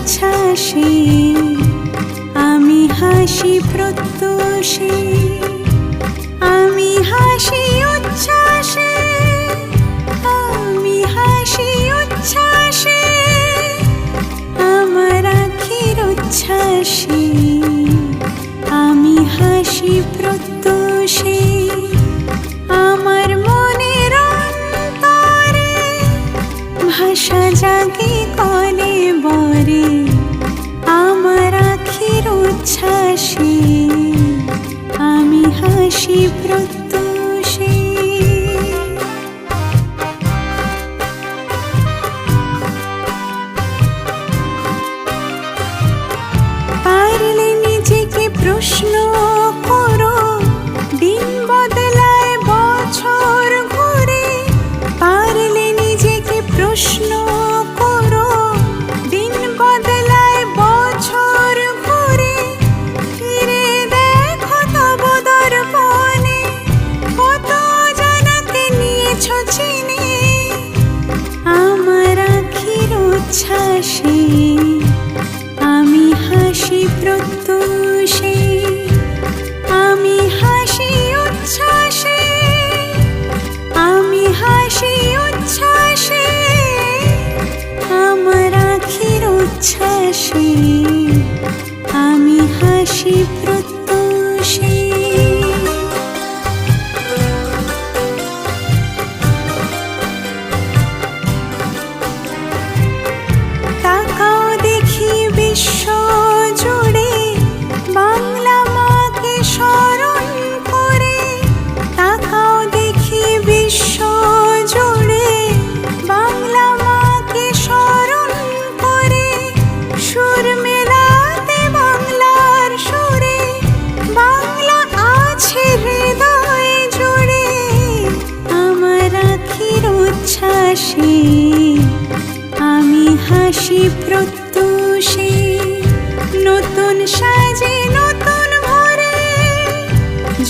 উচ্ছ্বাসে আমি হাসি প্রত্যুষে আমি হাসি উচ্ছ্বাসে, আমি হাসি উচ্ছ্বাসে, আমার আখির উচ্ছ্বাসে, আমি হাসি প্রত্যুষে আমার মনের ভাষা জাগে কলে বরে আমার আখির উচ্ছ্বাসে আমি হাসি প্রত্যুষে। পারলে নিজেকে প্রশ্ন হাসি উচ্ছ্বাসে আমার আখির উচ্ছ্বাসে আমি হাসি হাসি প্রত্যুষে, নতুন সাজে, নতুন ভরে,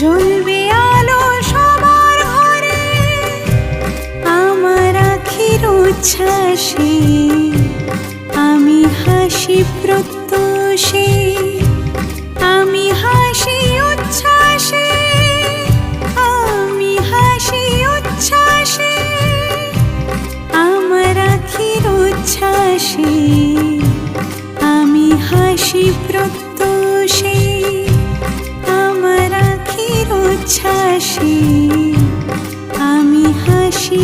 জ্বলবে আলো সবার ঘরে। আমার আখির উচ্ছ্বাসে আমি হাসি প্রত্যুষে আকাশে আমি হাসি প্রত্যুষে আমার আখির উচ্ছ্বাসে আমি হাসি